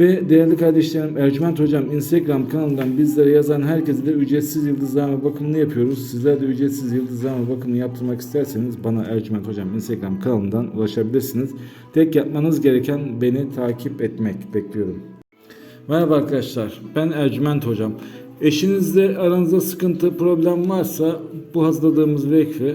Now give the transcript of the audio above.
Ve değerli kardeşlerim Ercüment Hocam Instagram kanalından bizlere yazan herkese de ücretsiz yıldızlama bakımını yapıyoruz. Sizler de ücretsiz yıldızlama bakımını yaptırmak isterseniz bana Ercüment Hocam Instagram kanalından ulaşabilirsiniz. Tek yapmanız gereken beni takip etmek. Bekliyorum. Merhaba arkadaşlar ben Ercüment Hocam. Eşinizle aranızda sıkıntı problem varsa bu hazırladığımız vekfi